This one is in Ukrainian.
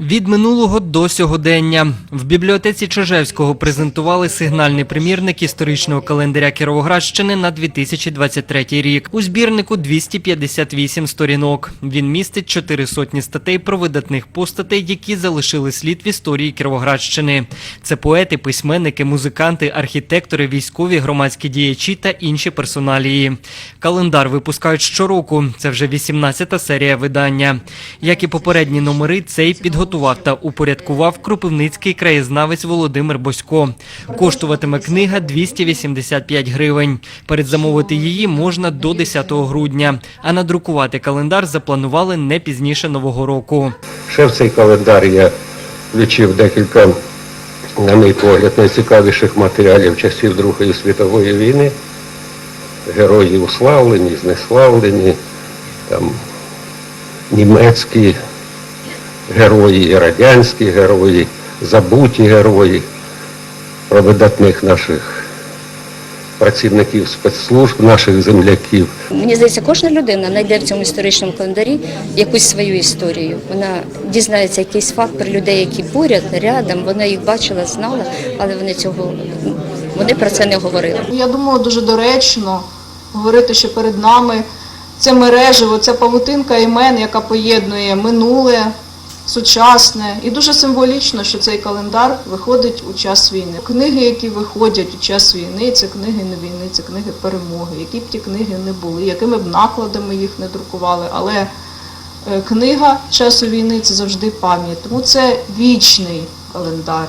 Від минулого до сьогодення в бібліотеці Чижевського презентували сигнальний примірник історичного календаря Кіровоградщини на 2023 рік. У збірнику 258 сторінок. Він містить чотири сотні статей про видатних постатей, які залишили слід в історії Кіровоградщини. Це поети, письменники, музиканти, архітектори, військові, громадські діячі та інші персоналії. Календар випускають щороку. Це вже 18-та серія видання. Як і попередні номери, цей підготував та упорядкував кропивницький краєзнавець Володимир Босько. Коштуватиме книга 285 гривень. Передзамовити її можна до 10 грудня, а надрукувати календар запланували не пізніше нового року. Ще в цей календар я включив декілька, на мій погляд, найцікавіших матеріалів часів Другої світової війни. Герої уславлені, знеславлені, там німецькі герої, і радянські герої, забуті герої, про видатних наших працівників спецслужб, наших земляків. Мені здається, кожна людина знайде в цьому історичному календарі якусь свою історію. Вона дізнається якийсь факт про людей, які поряд, рядом. Вона їх бачила, знала, але вони цього вони про це не говорили. Я думаю, дуже доречно говорити, що перед нами це мережево, ця павутинка імен, яка поєднує минуле, сучасне. І дуже символічно, що цей календар виходить у час війни. Книги, які виходять у час війни, це книги не війни, це книги перемоги. Які б ті книги не були, якими б накладами їх не друкували. Але е, книга часу війни це завжди пам'ять. Тому це вічний календар.